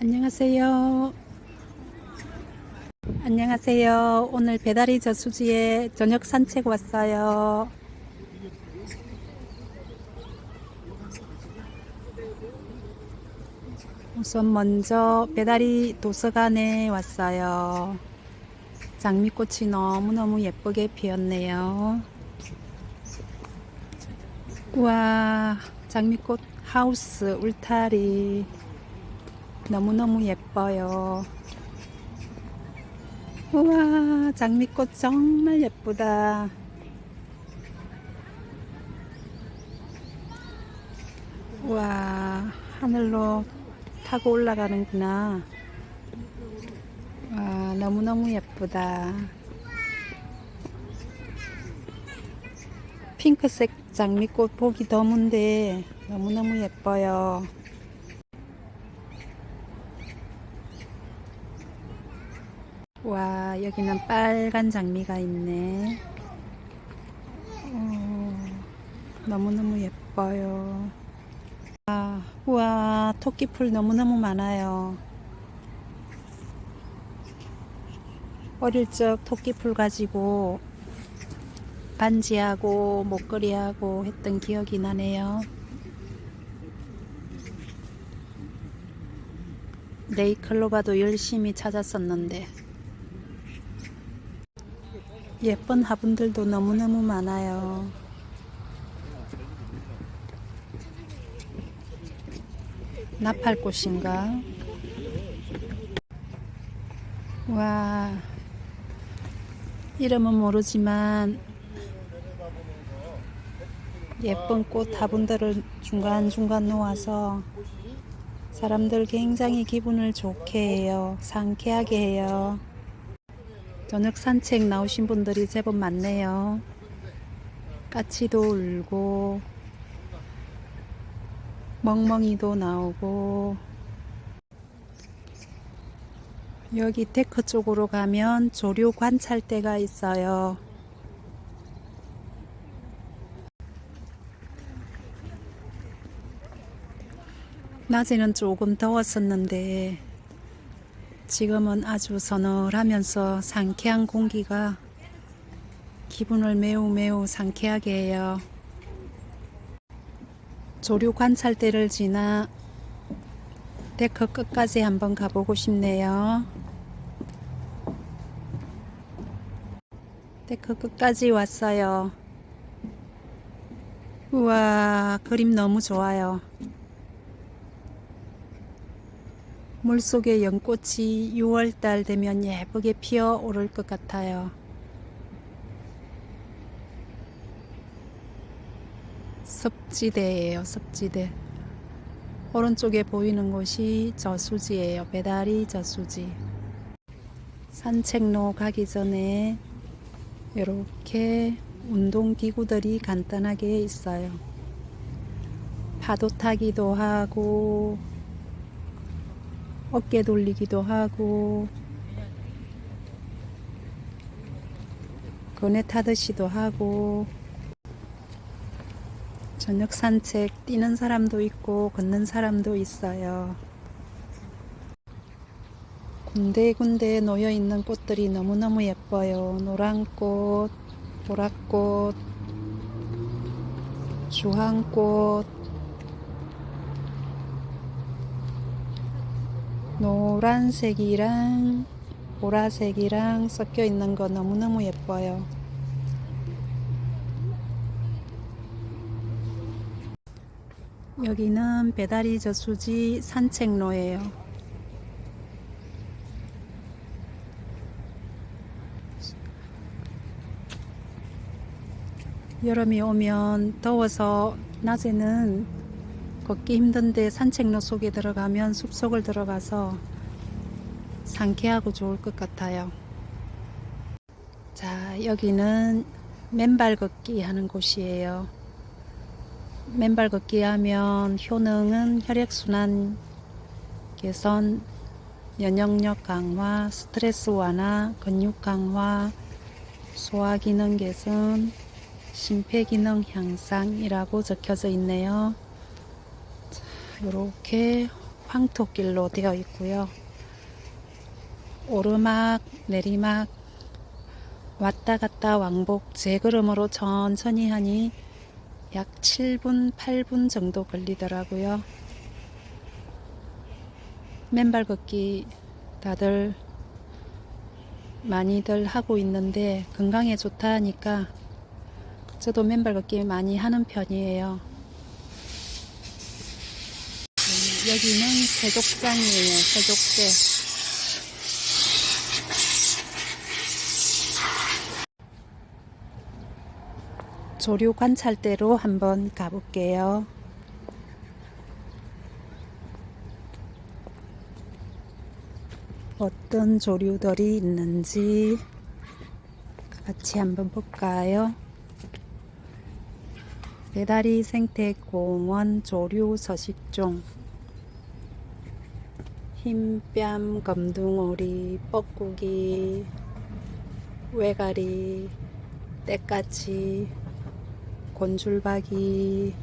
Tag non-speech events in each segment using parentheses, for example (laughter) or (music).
안녕하세요. 안녕하세요. 오늘 배달이 저수지에 저녁 산책 왔어요. 우선 먼저 배달이 도서관에 왔어요. 장미꽃이 너무너무 예쁘게 피었네요. 우와, 장미꽃 하우스 울타리. 너무너무 예뻐요. 우와, 장미꽃 정말 예쁘다. 우와, 하늘로 타고 올라가는구나. 와, 너무너무 예쁘다. 핑크색 장미꽃 보기 드문데 너무너무 예뻐요. 와, 여기는 빨간 장미가 있네. 어, 너무너무 예뻐요. 아, 우와, 토끼풀 너무너무 많아요. 어릴 적 토끼풀 가지고 반지하고 목걸이하고 했던 기억이 나네요. 네이클로 가도 열심히 찾았었는데 예쁜 화분들도 너무너무 많아요. 나팔꽃인가? 와, 이름은 모르지만 예쁜 꽃 화분들을 중간중간 놓아서 사람들 굉장히 기분을 좋게 해요. 상쾌하게 해요. 저녁 산책 나오신 분들이 제법 많네요. 까치도 울고, 멍멍이도 나오고, 여기 데크 쪽으로 가면 조류 관찰대가 있어요. 낮에는 조금 더웠었는데, 지금은 아주 서늘하면서 상쾌한 공기가 기분을 매우 매우 상쾌하게 해요. 조류 관찰대를 지나 데크 끝까지 한번 가보고 싶네요. 데크 끝까지 왔어요. 우와, 그림 너무 좋아요. 물속의 연꽃이 6월달 되면 예쁘게 피어 오를 것 같아요. 습지대예요, 습지대. 오른쪽에 보이는 곳이 저수지예요. 배다리 저수지. 산책로 가기 전에 이렇게 운동기구들이 간단하게 있어요. 파도 타기도 하고, 어깨 돌리기도 하고, 거네 타듯이도 하고, 저녁 산책 뛰는 사람도 있고 걷는 사람도 있어요. 군데군데 놓여 있는 꽃들이 너무너무 예뻐요. 노란꽃, 보랏꽃, 주황꽃, 노란색이랑 보라색이랑 섞여 있는 거 너무너무 예뻐요. 여기는 배다리 저수지 산책로예요. 여름이 오면 더워서 낮에는 걷기 힘든데 산책로 속에 들어가면 숲속을 들어가서 상쾌하고 좋을 것 같아요. 자, 여기는 맨발 걷기 하는 곳이에요. 맨발 걷기 하면 효능은 혈액순환 개선, 면역력 강화, 스트레스 완화, 근육 강화, 소화기능 개선, 심폐기능 향상이라고 적혀져 있네요. 자, 이렇게 황토길로 되어 있고요. 오르막, 내리막, 왔다 갔다 왕복 제 걸음으로 천천히 하니 약 7분, 8분 정도 걸리더라고요. 맨발 걷기 다들 많이들 하고 있는데 건강에 좋다 하니까 저도 맨발 걷기 많이 하는 편이에요. 음, 여기는 세족장이에요. 세족대. 조류 관찰대로 한번 가볼게요. 어떤 조류들이 있는지 같이 한번 볼까요? 배다리 생태공원 조류 서식종 흰뺨 검둥오리 뻐꾸기 외가리 때까치 곤줄박이.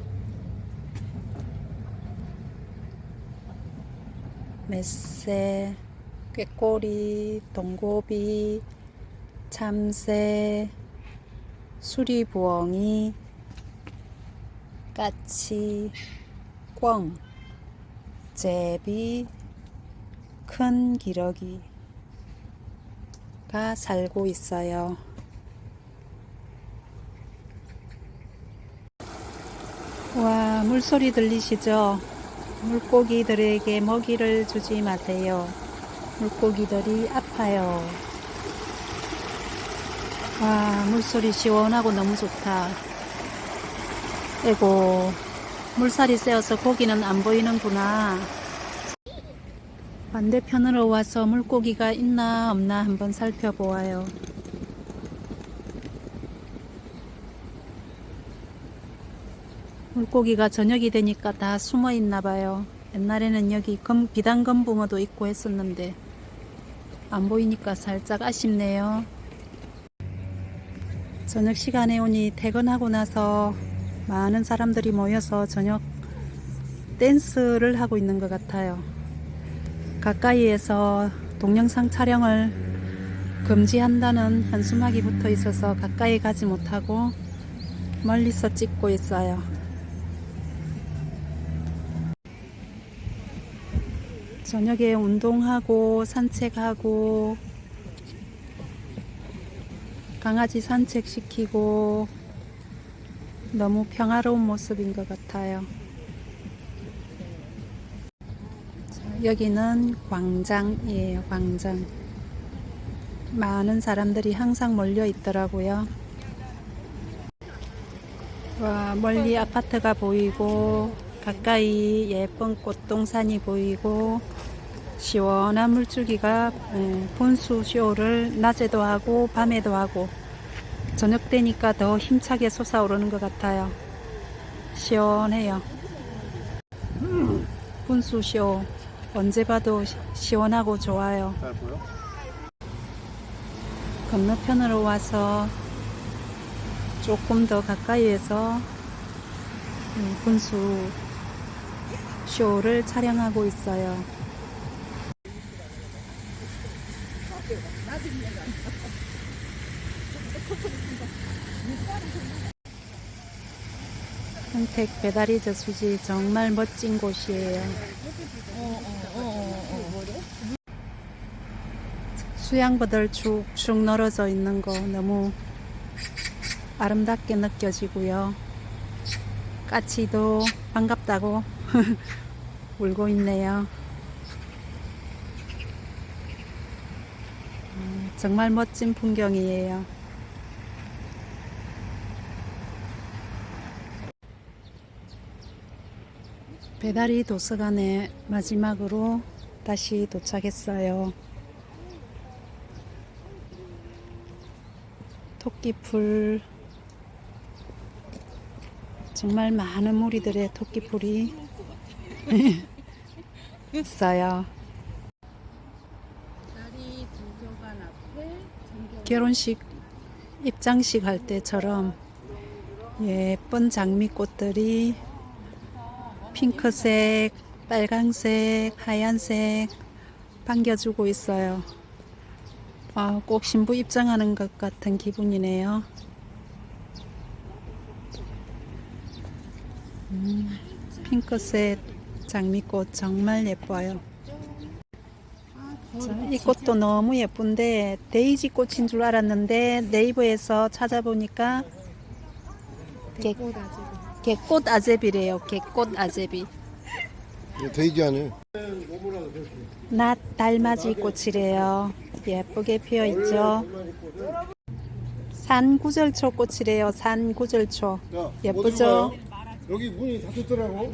메세 꾀꼬리 동고비 참새 수리부엉이 까치 꿩 제비 큰 기러기가 살고 있어요. 와, 물소리 들리시죠? 물고기들에게 먹이를 주지 마세요. 물고기들이 아파요. 와, 물소리 시원하고 너무 좋다. 에고, 물살이 세어서 고기는 안 보이는구나. 반대편으로 와서 물고기가 있나 없나 한번 살펴보아요. 물고기가 저녁이 되니까 다 숨어 있나 봐요. 옛날에는 여기 검, 비단검 붕어도 있고 했었는데 안 보이니까 살짝 아쉽네요. 저녁 시간에 오니 퇴근하고 나서 많은 사람들이 모여서 저녁 댄스를 하고 있는 것 같아요. 가까이에서 동영상 촬영을 금지한다는 한수막이 붙어 있어서 가까이 가지 못하고 멀리서 찍고 있어요. 저녁에 운동하고 산책하고 강아지 산책시키고 너무 평화로운 모습인 것 같아요. 자, 여기는 광장이에요, 광장. 많은 사람들이 항상 몰려 있더라고요. 와, 멀리 아파트가 보이고, 가까이 예쁜 꽃동산이 보이고, 시원한 물줄기가 예, 분수 쇼를 낮에도 하고, 밤에도 하고, 저녁 되니까 더 힘차게 솟아오르는 것 같아요. 시원해요. 분수 쇼. 언제 봐도 시- 시원하고 좋아요. 잘 보여? 건너편으로 와서 조금 더 가까이에서 음, 분수 쇼를 촬영하고 있어요. 평택 배다리 저수지 정말 멋진 곳이에요. 수양버들 축축 늘어져 있는 거 너무 아름답게 느껴지고요. 까치도 반갑다고 (laughs) 울고 있네요. 음, 정말 멋진 풍경이에요. 배다리 도서관에 마지막으로 다시 도착했어요. 토끼풀 정말 많은 무리들의 토끼풀이 (laughs) 있어요. 결혼식 입장식 할 때처럼 예쁜 장미꽃들이 핑크색, 빨강색, 하얀색 반겨주고 있어요. 아, 꼭 신부 입장하는 것 같은 기분이네요. 음, 핑크색 장미꽃 정말 예뻐요. 자, 이 꽃도 너무 예쁜데 데이지 꽃인 줄 알았는데 네이버에서 찾아보니까 개, 개꽃 아제비래요. 개꽃 아제비. 데이지 않아요. 낫 달맞이 꽃이래요. 예쁘게 피어 있죠. 산구절초 꽃이래요. 산구절초. 야, 예쁘죠? 여기 문이 닫혔더라고.